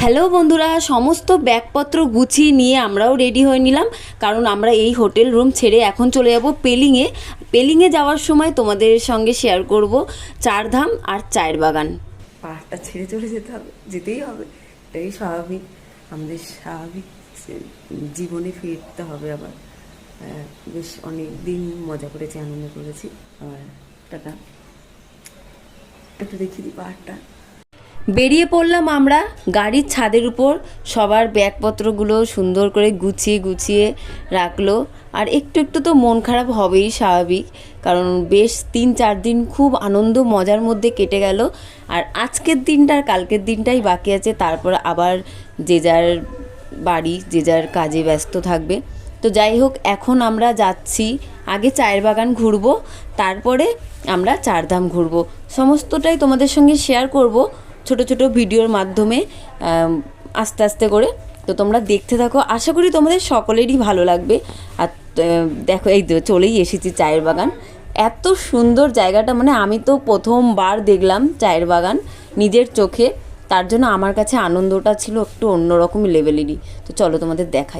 Hello বন্ধুরা সমস্ত ব্যাগপত্র গুছিয়ে নিয়ে আমরাও রেডি হয়ে নিলাম। কারণ আমরা এই হোটেল রুম ছেড়ে এখন চলে যাব পেলিংয়ে। পেলিংয়ে যাওয়ার সময় তোমাদের সঙ্গে শেয়ার করব চারধাম আর চায়ের বাগান। পাহাড়টা ছেড়ে চলে যেতে হবে যেতেই হবে। এটাই স্বাভাবিক আমাদের স্বাভাবিক জীবনে ফিরতে হবে আবার। আহ, বেশ অনেক দিন মজা করেছি আনন্দ করেছি। আর টাটা। একটু দেখিয়ে দিই পাহাড়টা বেরিয়ে পড়লাম আমরা গাড়ির ছাদের উপর। সবার ব্যাগপত্রগুলো সুন্দর করে গুছিয়ে গুছিয়ে রাখল। আর একটু একটু তো মন খারাপ হবেই স্বাভাবিক, কারণ বেশ তিন চার দিন খুব আনন্দ মজার মধ্যে কেটে গেল। আর আজকের দিনটা আর কালকের দিনটাই বাকি আছে, তারপর আবার যে যার বাড়ি, যে যার কাজে ব্যস্ত থাকবে। তো যাই হোক, এখন আমরা যাচ্ছি, আগে চায়ের বাগান ঘুরবো, তারপরে আমরা চারধাম ঘুরবো। সমস্তটাই তোমাদের সঙ্গে শেয়ার করব। ছোট ছোট ভিডিওর মাধ্যমে আস্তে আস্তে করে। তো তোমরা দেখতে থাকো। আশা করি তোমাদের সকলেরই ভালো লাগবে। আর দেখো, এই তো চলেই এসেছি চায়ের বাগান। এত সুন্দর জায়গাটা মানে আমি তো প্রথমবার দেখলাম চায়ের বাগান নিজের চোখে। তার জন্য আমার কাছে আনন্দটা ছিল একটু অন্যরকম লেভেলেরই। তো চলো তোমাদের দেখাই।